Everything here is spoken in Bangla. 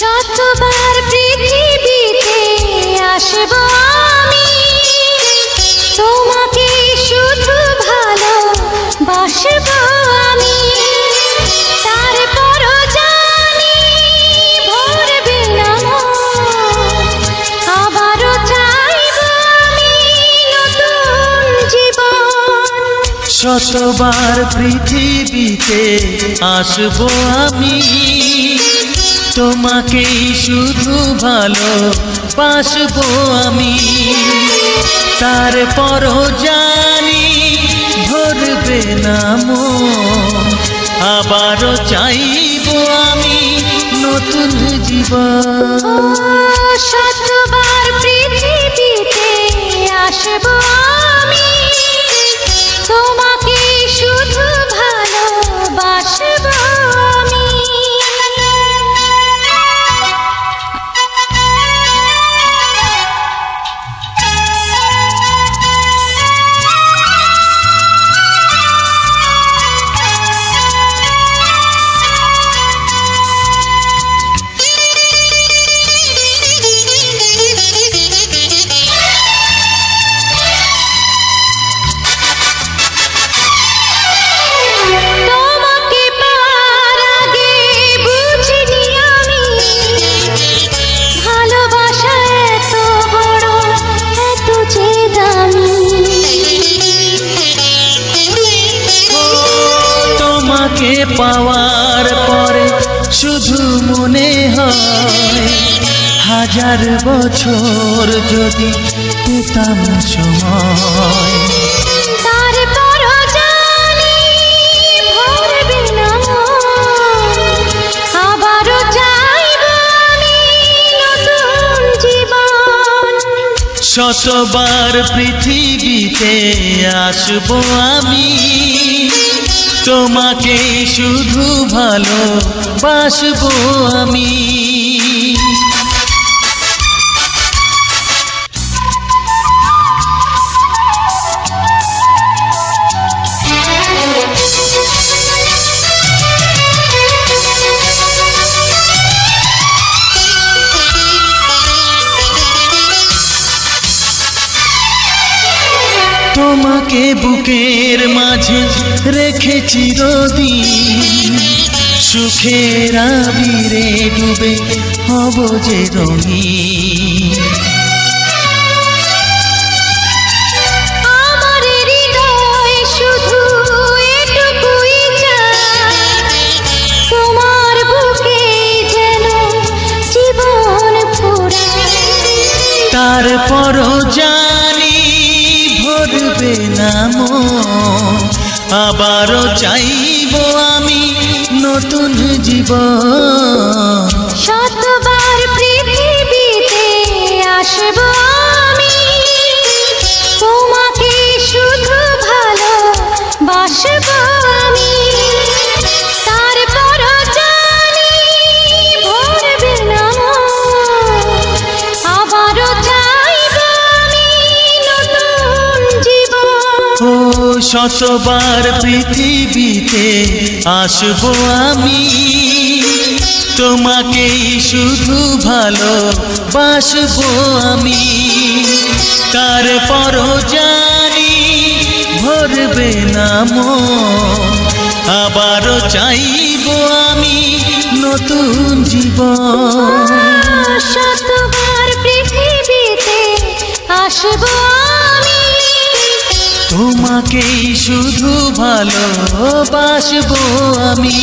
শতবার পৃথিবীতে আসব আমি। তোমাকে শুধু ভালো বাসব আমি জানি ভরবে না চাইব আমি নতুন জীবন। শতবার পৃথিবীতে আসব আমি। তোমাকেই শুধু ভালো বাসবো আমি। তারপরও জানি ধরবে না মন। আবারও চাইব আমি নতুন জীবন। পাওয়ার পরে শুধু মনে হয় হাজার বছর যদি পেতাম সময়। শতবার পৃথিবীতে আসব আমি। তোমাকে শুধু ভালো বাসবো আমি। তোমাকে বুকের মাঝে রেখেছি চিরদিন সুখের আবিরে ডুবে হব যে রঙিন আমার হৃদয় ভরবে না মো আবারও চাইব আমি নতুন জীবন। শতবার পৃথিবীতে আসব আমি। তোমাকেই শুধু ভালো বাসবো আমি। তারপরও জানি ভরবে না আবারও চাইব আমি নতুন জীবন। শতবার পৃথিবীতে আসব তোমাকেই শুধু ভালোবাসবো আমি।